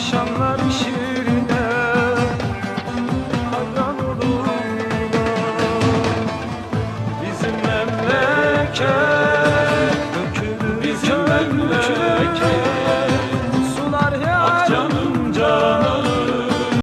akşamlar şiirine hayran olurlar. Bizim memleket, dökülür, bizim memleket.